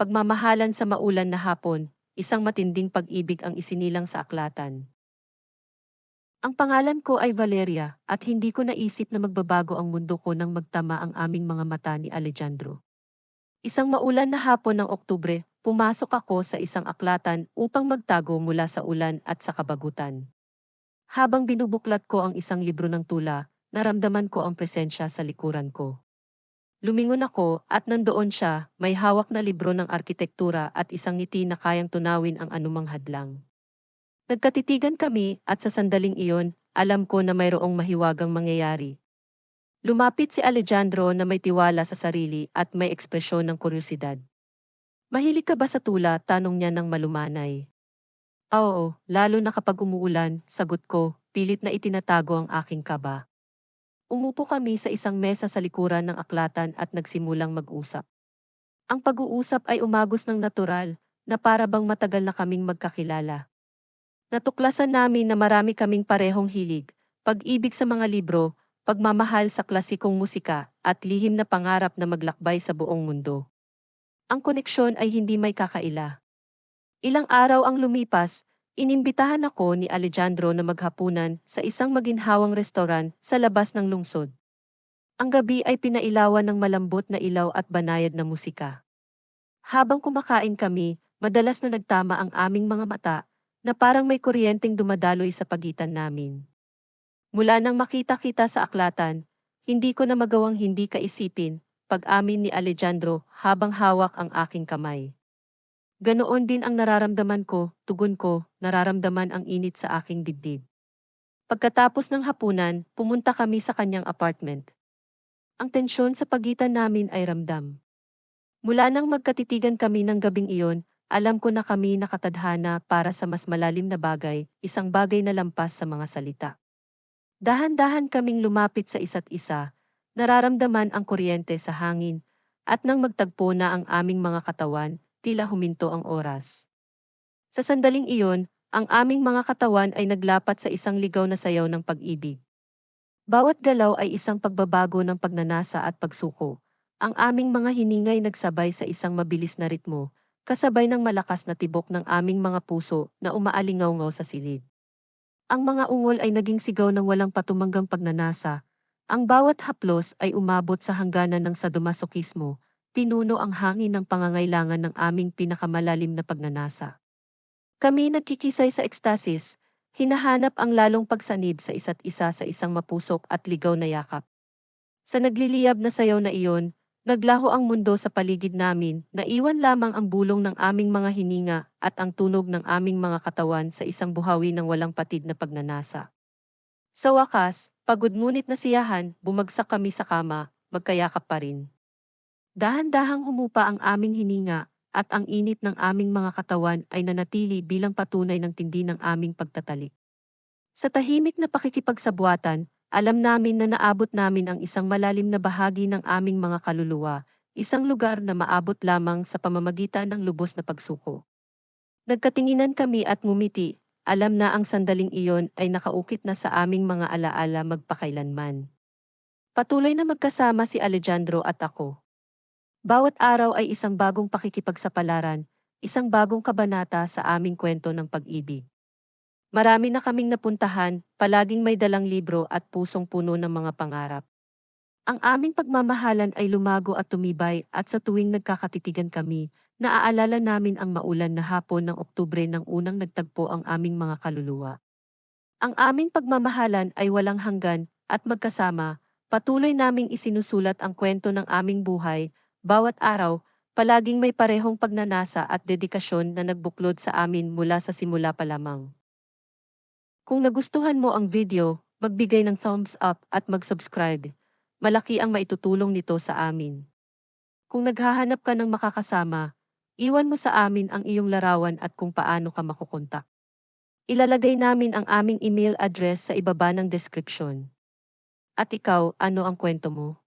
Pagmamahalan sa maulan na hapon, isang matinding pag-ibig ang isinilang sa aklatan. Ang pangalan ko ay Valeria at hindi ko naisip na magbabago ang mundo ko nang magtama ang aming mga mata ni Alejandro. Isang maulan na hapon ng Oktubre, pumasok ako sa isang aklatan upang magtago mula sa ulan at sa kabagutan. Habang binubuklat ko ang isang libro ng tula, naramdaman ko ang presensya sa likuran ko. Lumingon ako at nandoon siya, may hawak na libro ng arkitektura at isang ngiti na kayang tunawin ang anumang hadlang. Nagkatitigan kami at sa sandaling iyon, alam ko na mayroong mahiwagang mangyayari. Lumapit si Alejandro na may tiwala sa sarili at may ekspresyon ng kuryosidad. Mahilig ka ba sa tula? Tanong niya ng malumanay. Oo, lalo na kapag umuulan, sagot ko, pilit na itinatago ang aking kaba. Umupo kami sa isang mesa sa likuran ng aklatan at nagsimulang mag-usap. Ang pag-uusap ay umagos ng natural, na para bang matagal na kaming magkakilala. Natuklasan namin na marami kaming parehong hilig, pag-ibig sa mga libro, pagmamahal sa klasikong musika, at lihim na pangarap na maglakbay sa buong mundo. Ang koneksyon ay hindi may kakaila. Ilang araw ang lumipas, Inimbitahan ako ni Alejandro na maghapunan sa isang maginhawang restoran sa labas ng lungsod. Ang gabi ay pinailawan ng malambot na ilaw at banayad na musika. Habang kumakain kami, madalas na nagtama ang aming mga mata na parang may kuryenteng dumadaloy sa pagitan namin. Mula nang makita kita sa aklatan, hindi ko na magawang hindi kaisipin, pag-amin ni Alejandro habang hawak ang aking kamay. Ganoon din ang nararamdaman ko, tugon ko, nararamdaman ang init sa aking dibdib. Pagkatapos ng hapunan, pumunta kami sa kanyang apartment. Ang tensyon sa pagitan namin ay ramdam. Mula nang magkatitigan kami ng gabing iyon, alam ko na kami nakatadhana para sa mas malalim na bagay, isang bagay na lampas sa mga salita. Dahan-dahan kaming lumapit sa isa't isa, nararamdaman ang kuryente sa hangin, at nang magtagpo na ang aming mga katawan, tila huminto ang oras. Sa sandaling iyon, ang aming mga katawan ay naglapat sa isang ligaw na sayaw ng pag-ibig. Bawat galaw ay isang pagbabago ng pagnanasa at pagsuko. Ang aming mga hiningay nagsabay sa isang mabilis na ritmo, kasabay ng malakas na tibok ng aming mga puso na umaalingaw sa silid. Ang mga ungol ay naging sigaw ng walang patumanggang pagnanasa. Ang bawat haplos ay umabot sa hangganan ng sadomasokismo, pinuno ang hangin ng pangangailangan ng aming pinakamalalim na pagnanasa. Kami nagkikisay sa ekstasis, hinahanap ang lalong pagsanib sa isa't isa sa isang mapusok at ligaw na yakap. Sa nagliliyab na sayaw na iyon, naglaho ang mundo sa paligid namin, naiwan lamang ang bulong ng aming mga hininga at ang tunog ng aming mga katawan sa isang buhawi ng walang patid na pagnanasa. Sa wakas, pagod ngunit nasiyahan, bumagsak kami sa kama, magkayakap pa rin. Dahan-dahang humupa ang aming hininga, at ang init ng aming mga katawan ay nanatili bilang patunay ng tindi ng aming pagtatalik. Sa tahimik na pakikipagsabuatan, alam namin na naabot namin ang isang malalim na bahagi ng aming mga kaluluwa, isang lugar na maabot lamang sa pamamagitan ng lubos na pagsuko. Nagkatinginan kami at ngumiti, alam na ang sandaling iyon ay nakaukit na sa aming mga alaala magpakailanman. Patuloy na magkasama si Alejandro at ako. Bawat araw ay isang bagong pakikipagsapalaran, isang bagong kabanata sa aming kwento ng pag-ibig. Marami na kaming napuntahan, palaging may dalang libro at pusong puno ng mga pangarap. Ang aming pagmamahalan ay lumago at tumibay at sa tuwing nagkakatitigan kami, naaalala namin ang maulan na hapon ng Oktubre nang unang nagtagpo ang aming mga kaluluwa. Ang aming pagmamahalan ay walang hanggan at magkasama, patuloy naming isinusulat ang kwento ng aming buhay bawat araw, palaging may parehong pagnanasa at dedikasyon na nagbuklod sa amin mula sa simula pa lamang. Kung nagustuhan mo ang video, magbigay ng thumbs up at mag-subscribe. Malaki ang maitutulong nito sa amin. Kung naghahanap ka ng makakasama, iwan mo sa amin ang iyong larawan at kung paano ka makukontak. Ilalagay namin ang aming email address sa ibaba ng description. At ikaw, ano ang kwento mo?